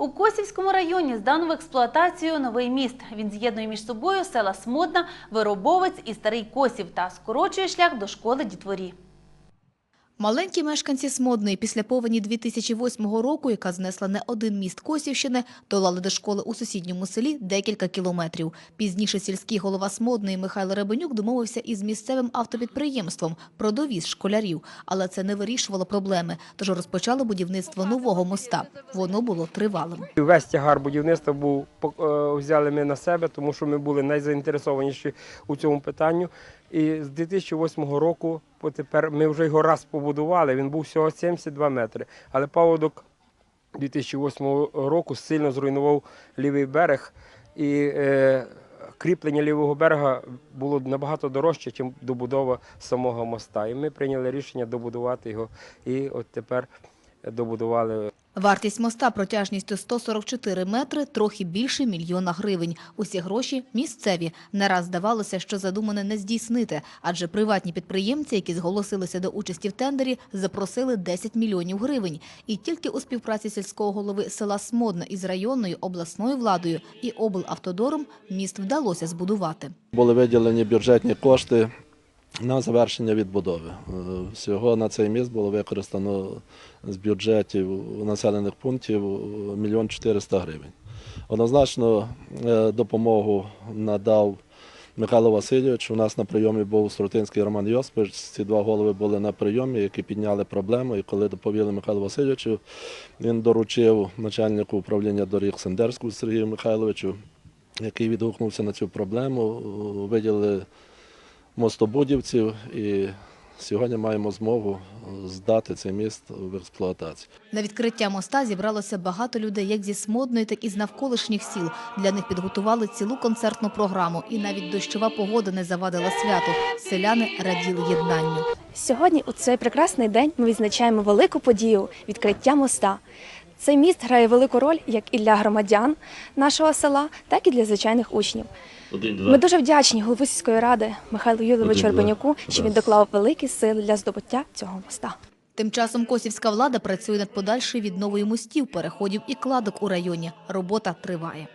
У Косівському районі здано в експлуатацію новий міст. Він з'єднує між собою села Смодна, Виробовець і Старий Косів та скорочує шлях до школи дітворі. Маленькі мешканці Смодної після повені 2008 року, яка знесла не один міст Косівщини, долали до школи у сусідньому селі декілька кілометрів. Пізніше сільський голова Смодної Михайло Ребенюк домовився із місцевим автопідприємством про довіз школярів, але це не вирішувало проблеми, тож розпочало будівництво нового моста. Воно було тривалим. Весь тягар будівництва був е, взяли ми на себе, тому що ми були найзаінтересованіші у цьому питанню. І з 2008 року потепер ми вже його раз побудували. Він був всього 72 метри. Але паводок 2008 року сильно зруйнував лівий берег, і е, кріплення лівого берега було набагато дорожче, ніж добудова самого моста. І ми прийняли рішення добудувати його. І от тепер добудували Вартість моста протяжністю 144 метри трохи більше мільйона гривень. Усі гроші місцеві. Не раз здавалося, що задумане не здійснити, адже приватні підприємці, які зголосилися до участі в тендері, запросили 10 мільйонів гривень. І тільки у співпраці сільського голови села Смодна із районною обласною владою і облавтодором міст вдалося збудувати. Були виділені бюджетні кошти на завершення відбудови. Е, Всього на цей міст було використано з бюджетів населених пунктів мільйон 400 гривень. Однозначно е, допомогу надав Михайло Васильович. У нас на прийомі був Срутинський Роман Йосипович. Ці два голови були на прийомі, які підняли проблему. І коли доповіли Михайлу Васильовичу, він доручив начальнику управління доріг Сендерську Сергію Михайловичу який відгукнувся на цю проблему, виділили мостобудівців і сьогодні маємо змогу здати цей міст в експлуатацію. На відкриття моста зібралося багато людей як зі Смодної, так і з навколишніх сіл. Для них підготували цілу концертну програму. І навіть дощова погода не завадила святу. Селяни раділи єднанню. Сьогодні, у цей прекрасний день, ми відзначаємо велику подію відкриття моста. Цей міст грає велику роль як і для громадян нашого села, так і для звичайних учнів. Ми дуже вдячні голові сільської ради Михайлу Юловичу Один, Арбенюку, що він доклав великі сили для здобуття цього моста. Тим часом косівська влада працює над подальшою відновою мостів, переходів і кладок у районі. Робота триває.